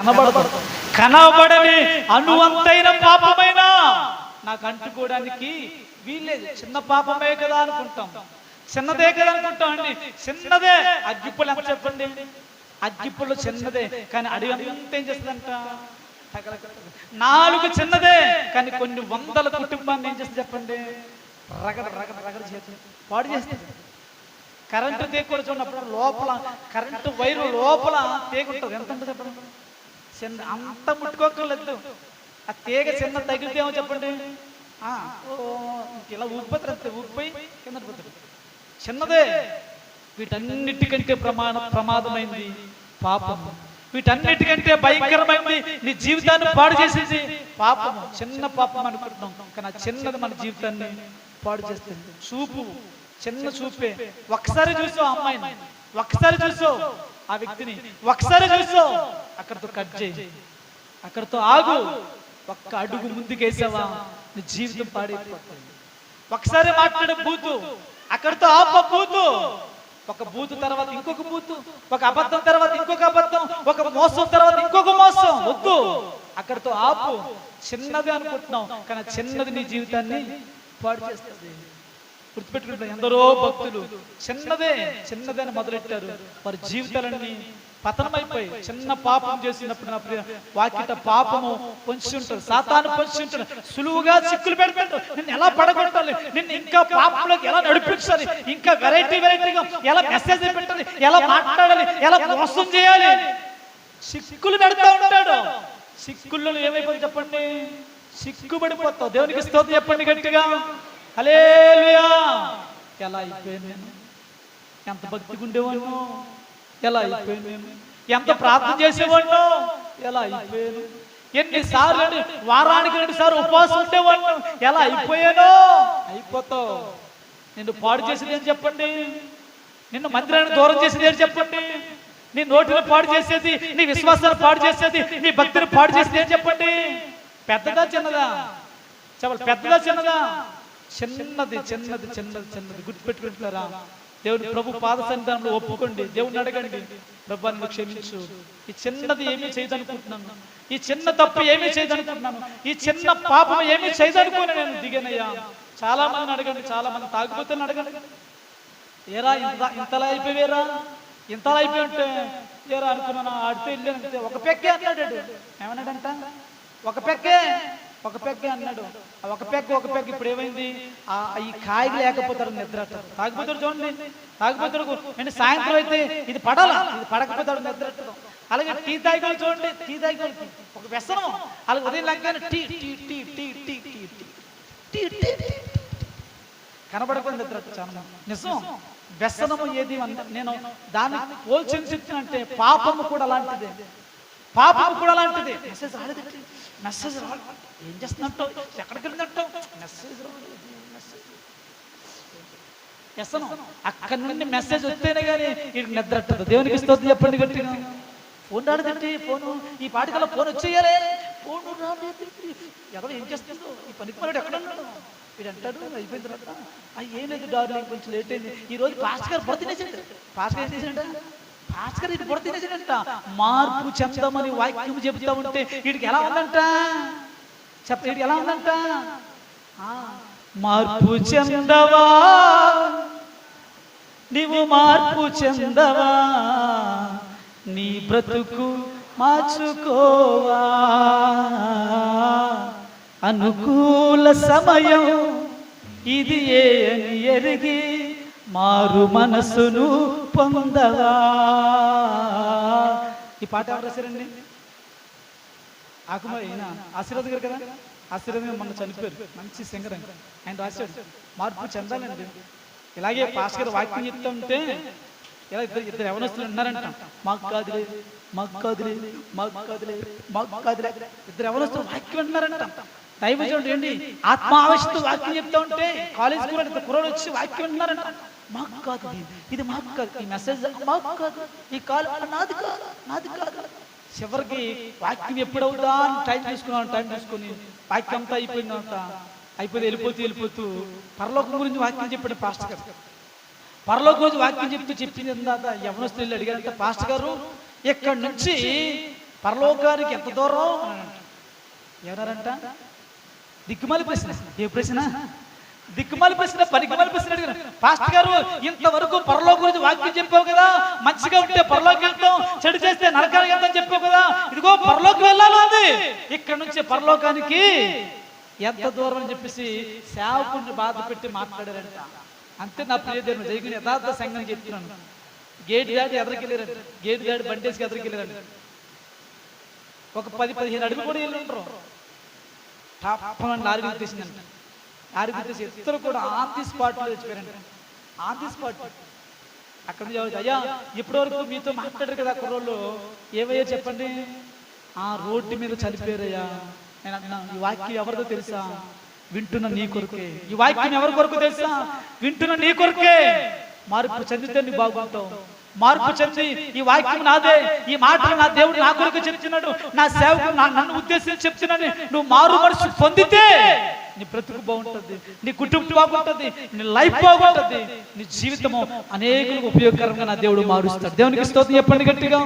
కనబడదు కనబడని అనువంతైన పాపమైనా నాకు అంటుకోవడానికి వీల్లేదు. చిన్న పాపమే కదా అనుకుంటాం. చిన్నదే కదా అనుకుంటాం అండి. చిన్నదే. అగ్గిపుల్లు ఎంత చెప్పండి? అగ్గిపుల్లు చిన్నదే. కానీ అడిగి అంత ఏం చేస్తుందంట. నాలుగు చిన్నదే. కానీ కొన్ని వందల కుటుంబాన్ని ఏం చేస్తుంది చెప్పండి? రగడ రగడ రగడ చేస్తుంది. పాడు చేస్తుంది కరెంటు తీగ కూడా చూడప్పుడు లోపల కరెంటు వైరు లోపల తీగ ఉంటుంది ఎంత ఉంటుంది చెప్పండి? చిన్న అంత ముట్టుకోకర్లేదు ఆ తీగ చిన్న తగిలితేమో చెప్పండి? ఆ, ఓ, ఇలా ఊపిపోతారు అంతే ఊపిపోయి కింద పోతాడు చిన్నదే. వీటన్నిటికంటే ప్రమాణ ప్రమాదమైంది పాపం వీటన్నిటికంటే భయంకరమైంది నీ జీవితాన్ని పాడు చేసేది పాపము. చిన్న పాపం అనుకుంటున్నాం కానీ ఆ చిన్నది మన జీవితాన్ని పాడు చేస్తుంది. చూపు. చిన్న చూపే. ఒక్కసారి చూసావు అమ్మాయిని? ఒక్కసారి చూసావు? ఆ వ్యక్తిని ఒక్కసారి చూసావు? అక్కడితో కట్ చేయి. అక్కడితో ఆగు. ఒక్క అడుగు ముందుకేసావా? నీ జీవితం పాడైపోతుంది. ఒకసారి మాట్లాడే బూతు. అక్కడితో ఆప బూతు. ఒక బూతు తర్వాత ఇంకొక బూతు. ఒక అబద్ధం తర్వాత ఇంకొక అబద్ధం. ఒక మోసం తర్వాత ఇంకొక మోసం. వద్దు. అక్కడితో ఆపు. చిన్నది అనుకుంటున్నావు కానీ చిన్నది నీ జీవితాన్ని పాడు చేస్తుంది. గుర్తుపెట్టుకుంటున్నా ఎందరో భక్తులు చిన్నదే చిన్నదని మొదలెట్టారు. వారి జీవితాలన్నీ పతనమైపోయి చిన్న పాపం చేసినప్పుడు నా ప్రియ వాకిట పాపము పొంచి ఉంటారు సాతాను పొంచి ఉంటాడు సులువుగా చిక్కులు పెడతాడు నిన్ను ఎలా పడగొట్టాలి? నిన్ను ఇంకా పాపంలోకి ఎలా నడిపించాలి? ఇంకా వెరైటీ వెరైటీగా ఎలా మెసేజ్ పెట్టాలి? ఎలా మాట్లాడాలి? ఎలా మోసం చేయాలి? చిక్కులు పెడతా ఉంటాడు. చిక్కుల్లో ఏమైపోతుంది చెప్పండి? సిక్కుబడిపోతావు దేవునికి స్తోత్రం చెప్పండి గట్టిగా. ఎలా అయిపోయాను నేను? ఎంత భక్తిగా ఉండేవాడిను ఎలా అయిపోయాను నేను? ఎంత ప్రార్థన చేసేవాడిను? ఎలా అయిపోయాను? ఎన్నిసార్లు వారానికి రెండు సార్లు ఉపవాసం ఉండేవాడిను? ఎలా అయిపోయాను? అయిపోతావు. నిన్ను పాడు చేసేది ఏం చెప్పండి? నిన్ను మందిరాన్ని దూరం చేసేది ఏం చెప్పండి? నీ నోటిని పాడు చేసేది నీ విశ్వాసాన్ని పాడు చేసేది నీ భక్తిని పాడు చేసేది ఏం చెప్పండి? పెద్దదా చిన్నదా? చెప్పాలి పెద్దదా చిన్నదా? చిన్నది చిన్నది చిన్నది చిన్నది. గుర్తుపెట్టుకుంటున్నారా? దేవుని ప్రభు పాద సన్నిధానంలో ఒప్పుకోండి. దేవుని అడగండి. ప్రభు నన్ను క్షమించు. ఈ చిన్నది ఏమీ చేయదనుకుంటున్నాను. ఈ చిన్న తప్పు ఏమీ చేయదనుకుంటున్నాను. ఈ చిన్న పాపం ఏమీ చేయదనుకుని నేను దిగానయ్యా. చాలా మందిని అడగండి. చాలా మంది తాగిపోతే అడగండి. ఏరా ఇంత ఇంతలా అయిపోయేరా ఇంతలా అయిపోయి ఉంటే ఏరా అనుకున్నాను? ఆడితే వెళ్ళాను ఒక పెక్కే అన్నాడు ఏమన్నాడంట? ఒక పెక్కే. ఒక పెక్కే అన్నాడు. ఒక పెక్క ఒక పెక్క ఇప్పుడు ఏమైంది? ఆ ఈ కాయలు లేకపోతారు నిద్ర తాగిపోతారు చూడండి. తాగుపోతాడు అంటే సాయంత్రం అయితే ఇది పడాలా? ఇది పడకపోతాడు నిద్ర అలాగే టీ తాగి చూడండి. టీ తాగి ఒక వ్యసనం. అలాగే ఉదయం లాగానే tea tea tea tea tea tea tea. Tea tea కనబడకుండా నిద్ర చాలా నిజం. వ్యసనము ఏది అంద- నేను దాన్ని పోల్చిన చెప్తున్నంటే పాపము కూడా అలాంటిదే. పాపము కూడా అలాంటిదే. మెసేజ్ రాలేదు మెసేజ్ రాలేదు ఏం చేస్తున్నట్టు? ఎక్కడికి వెళ్ళినట్టు మెసేజ్ రాలేదు వ్యసనం అక్కడి నుండి మెసేజ్ వస్తేనే కానీ వీడికి నిద్ర దేవునికి స్తోత్రం చెప్పండి గట్టిగా. ఫోన్ రాలేదండి ఫోను. ఈ పాటికల్లా ఫోన్ వచ్చేయాలి. ఫోన్ రాలేదు ఎవరు ఏం చేస్తుందో ఈ పనికి మనడు ఎక్కడ వీడు అంటాడు అయిపోయిన తర్వాత "ఆ, ఏం లేదు డార్లింగ్ కొంచెం లేట్ అయింది. ఈ రోజు పాస్ గారు బుర్ర తినేసాడు. పాస్టర్ గారు ఏం చేశాడంట? ఆస్కర్ ఇది బుర్ర తినేసాడంట మార్పు చెందమని వాక్యం చెబుతా ఉంటే వీడికి ఎలా ఉందంట? చెప్ప వీడికి ఎలా ఉందంట? ఆ, మార్పు చెందవా? నీవు మార్పు చెందవా? నీ బ్రతుకు మార్చుకోవా? అనుకూల సమయం ఇది ఏ అని ఎరిగి మారు మనసును పొందవా? ఈ పాట ఎవరు రాశారండి? ఆకుమారి ఈయన ఆశీర్వాద్ గారు కదా? ఆశీర్వాద్ గారు మొన్న చనిపోయారు. మంచి సింగర్ అండి ఆయన రాశాడు. మార్పు చెందాలండి. ఇలాగే పాస్ గారు వాక్యం చెప్తుంటే ఇలా ఇద్దరు ఇద్దరు యవనస్తులు ఉన్నారంట. మాకు కాదులే మాకు కాదులే మాకు కాదులే మాకు కాదులే. ఇద్దరు యవనస్తులు వాక్యం ఉన్నారంట దైవం చూడండి ఏంటి? ఆత్మ ఆవేశంతో వాక్యం చెప్తా ఉంటే కాలేజ్ కూడా కుర్రోడు వచ్చి వాక్యం వింటున్నారంట మాకు కాదు ఇది. మాకు కాదు. ఈ మెసేజ్ మాకు కాదు. ఈ కాల్ నాది కాదు. నాది కాదు. చివరికి వాక్యం ఎప్పుడవుతా అని టైం తీసుకున్నాను. టైం తీసుకుని వాక్యం అంతా అయిపోయిందంట అయిపోతే వెళ్ళిపోతూ వెళ్ళిపోతూ పరలోకం గురించి వాక్యం చెప్పాడు పాస్టర్ గారు. పరలోకం గురించి వాక్యం చెప్తూ చెప్పింది తర్వాత యవనస్తులు వెళ్ళి అడిగారంటే పాస్టర్ గారు ఇక్కడి నుంచి పరలోకానికి ఎంత దూరం? ఎవరంట దిక్కుమాలి ప్రశ్న. ఏ ప్రశ్న? దిక్కుమాలి ప్రశ్న పనికిమాలి ప్రశ్న అడిగారు. పాస్టర్ గారు ఇంతవరకు పరలోక గురించి వాక్యం చెప్పావు కదా. మంచిగా ఉంటే పరలోకి వెళ్తాం చెడు చేస్తే నరకానికి వెళ్తాం చెప్పావు కదా. ఇదిగో పరలోకి వెళ్ళాలి ఇక్కడ నుంచి పరలోకానికి ఎంత దూరం అని చెప్పేసి సేవకుడిని బాధ పెట్టి మాట్లాడారంట. అంతే నా ప్రియదేవుని జరిగిన యథార్థ సంఘం చెప్తున్నాను. గేట్ దాటి ఎదరికెళ్ళారంట గేట్ దాటి బండేసి ఎదరికెళ్ళారంట ఒక పది పదిహేను అడుగులు కూడా వెళ్ళి ఉంటారు టాపమని లారీ గుర్తేసిందంట లారీ గుర్తేసి ఇద్దరు కూడా ఆన్ ది స్పాట్లో చచ్చిపోయారంట. ఆన్ ది స్పాట్ అక్కడ నుంచి అయ్యా ఇప్పటి వరకు మీతో మాట్లాడారు కదా కుర్రోళ్ళు. ఏమయ్యా చెప్పండి? ఆ రోడ్డు మీద చనిపోయారయ్యా. నేను అన్నా ఈ వాక్యం ఎవరిదో తెలుసా? వింటున్న నీ కొరకే. ఈ వాక్యం ఎవరి కొరకు తెలుసా? వింటున్న నీ కొరకే. మార్పు చెందితే నీ బాగుంటావు. మార్పు చెంది ఈ వాక్యం నాదే ఈ మాట నా దేవుడు నా కొరకు చెప్తున్నాడు నా సేవకు నన్ను ఉద్దేశించి చెప్తున్నాను. నువ్వు మారు మనసు పొందితే నీ బ్రతుకు బాగుంటుంది నీ కుటుంబం బాగుంటుంది నీ లైఫ్ బాగుంటుంది నీ జీవితము అనేకులకు ఉపయోగకరంగా నా దేవుడు మారుస్తాడు. దేవునికి స్తోత్రం చెప్పండి గట్టిగా.